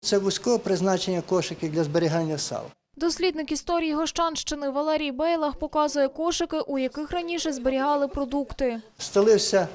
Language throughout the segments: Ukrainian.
Це вузького призначення кошики для зберігання сал. Дослідник історії Гощанщини Валерій Бейлах показує кошики, у яких раніше зберігали продукти. Стелився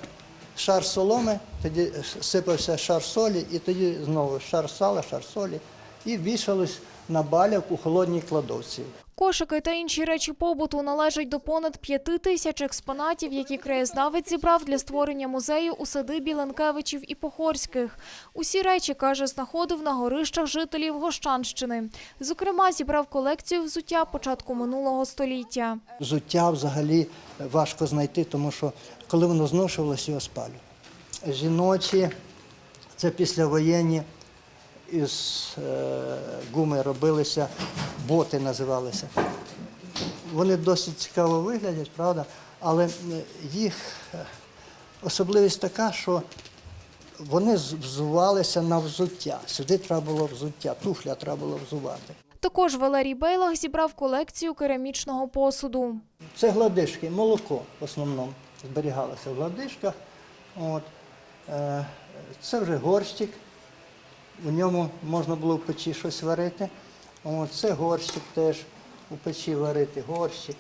шар соломи, тоді сипався шар солі, і тоді знову шар сала, шар солі, і вішалось на балях у холодній кладовці. Кошики та інші речі побуту належать до понад п'яти тисяч експонатів, які краєзнавець зібрав для створення музею у садибі Ленкевичів і Похорських. Усі речі, каже, знаходив на горищах жителів Гощанщини. Зокрема, зібрав колекцію взуття початку минулого століття. Взуття взагалі важко знайти, тому що коли воно зношувалося, його спалювали. Жіночі, це післявоєнні, із е, гуми робилися, боти називалися. Вони досить цікаво виглядять, правда, але їх е, особливість така, що вони взувалися на взуття. Сюди треба було взуття, туфля треба було взувати. Також Валерій Бейлах зібрав колекцію керамічного посуду. Це гладишки, молоко в основному зберігалося в гладишках. От. Е, Це вже горщик, у ньому можна було в печі щось варити. От. Це горщик теж у печі варити, горщик.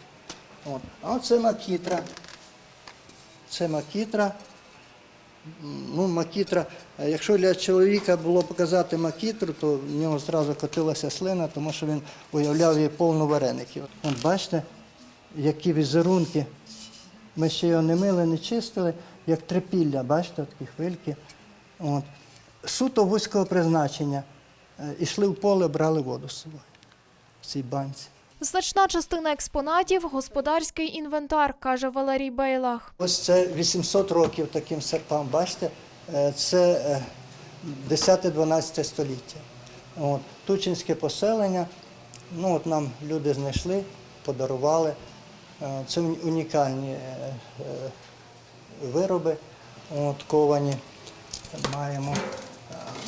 От. А це макітра. Це макітра. Ну, макітра. Якщо для чоловіка було показати макітру, то в нього зразу котилася слина, тому що він уявляв її повну вареників. От бачите, які візерунки. Ми ще його не мили, не чистили, як трипілля, бачите, такі хвильки. От. Суто вузького призначення. Е, Ішли в поле, брали воду з собою в цій банці. Значна частина експонатів – господарський інвентар, каже Валерій Бейлах. Ось це 800 років таким серпам, бачите, е, це е, 10-12 століття. От, Тучинське поселення, ну от нам люди знайшли, подарували. Е, Це унікальні е, е, вироби, от, ковані маємо.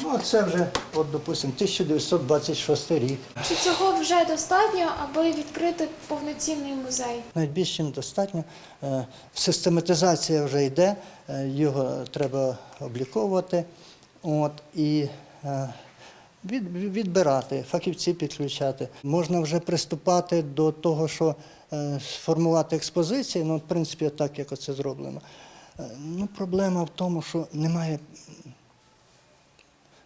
Ну, це вже, от, допустимо, 1926 рік. Чи цього вже достатньо, аби відкрити повноцінний музей? Навіть більш чим достатньо. Е, Систематизація вже йде, е, його треба обліковувати от, і е, від, відбирати, фахівці підключати. Можна вже приступати до того, що сформувати експозиції, ну, в принципі, так, як оце зроблено. Ну, проблема в тому, що немає,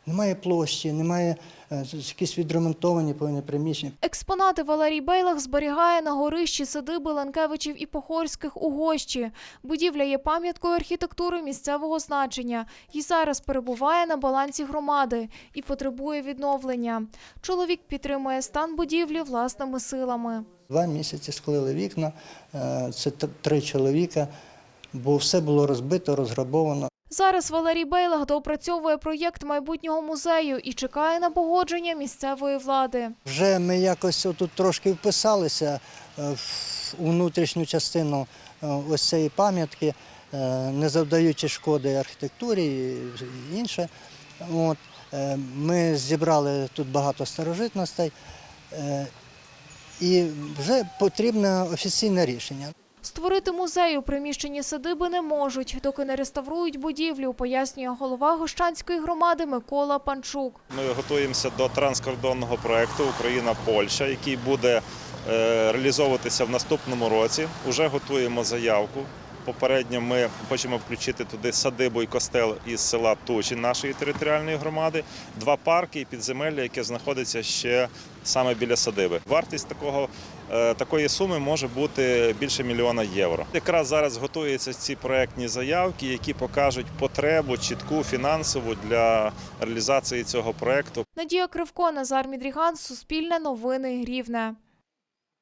немає площі, немає е, якісь відремонтовані повинні приміщення. Експонати Валерій Бейлах зберігає на горищі садиби Ленкевичів і Похорських у Гощі. Будівля є пам'яткою архітектури місцевого значення і зараз перебуває на балансі громади і потребує відновлення. Чоловік підтримує стан будівлі власними силами. Два місяці склили вікна, е, це три чоловіка, бо все було розбито, розграбовано. Зараз Валерій Бейлах доопрацьовує проєкт майбутнього музею і чекає на погодження місцевої влади. Вже ми якось тут трошки вписалися е, в внутрішню частину е, ось цієї пам'ятки, е, не завдаючи шкоди архітектурі і інше. От. Ми зібрали тут багато старожитностей і вже потрібне офіційне рішення. Створити музей у приміщенні садиби не можуть, доки не реставрують будівлю, пояснює голова Гощанської громади Микола Панчук. Ми готуємося до транскордонного проєкту Україна-Польща, який буде е, реалізовуватися в наступному році. Уже готуємо заявку. Попередньо ми хочемо включити туди садибу і костел із села Тучин нашої територіальної громади, два парки і підземелля, яке знаходиться ще саме біля садиби. Вартість такого, е, такої суми може бути більше мільйона євро. Якраз зараз готуються ці проектні заявки, які покажуть потребу чітку фінансову для реалізації цього проекту. Надія Кривко, Назар Мідріган, Суспільне новини Рівне.